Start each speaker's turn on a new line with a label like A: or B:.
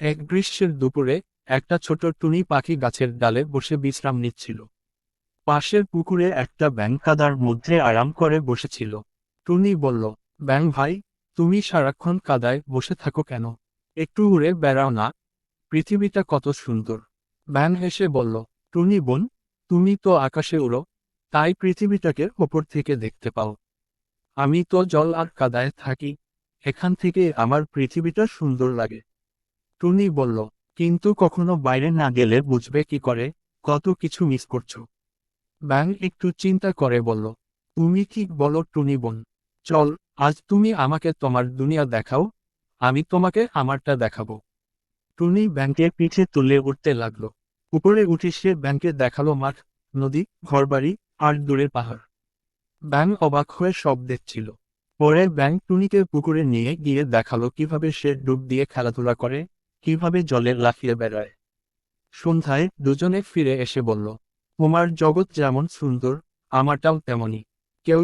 A: এক গ্রীষ্মের দুপুরে, একটা ছোট টুনি পাখি গাছের ডালে বসে বিশ্রাম নিচ্ছিল। পাশের পুকুরে একটা ব্যাং কাদার মধ্যে আরাম করে বসেছিল। টুনি বলল, ব্যাং ভাই, তুমি সারাক্ষণ কাদায় বসে থাকো কেন? একটু উড়ে বেড়াও না। পৃথিবীটা কত সুন্দর। ব্যাং হেসে বলল, টুনি বোন, তুমি তো আকাশে উড়ো, তাই পৃথিবীটাকে ওপর থেকে দেখতে পাও। আমি তো জল আর কাদায় থাকি, এখান থেকে আমার পৃথিবীটা সুন্দর লাগে। টুনি বলল, কিন্তু কখনো বাইরে না গেলে বুঝবে কি করে? কত কিছু মিস করছ। ব্যাং একটু চিন্তা করে বলল, তুমি কি বলো টুনি বোন? চল, আজ তুমি আমাকে তোমার দুনিয়া দেখাও, আমি তোমাকে আমারটা দেখাবো। টুনি ব্যাংকের পিঠে তুলে উঠতে লাগল। উপরে উঠে সে ব্যাংকে দেখাল মাঠ, নদী, ঘরবাড়ি আর দূরের পাহাড়। ব্যাং অবাক হয়ে সব দেখছিল। পরে ব্যাং টুনিকে পুকুরে নিয়ে গিয়ে দেখাল কীভাবে সে ডুব দিয়ে খেলাধুলা করে। কীভাবে জলে লাফিয়ে বেড়ায়? সন্ধ্যায় দুজনে ফিরে এসে বলল, তোমার জগৎ যেমন সুন্দর, আমারটাও তেমনই। কেউ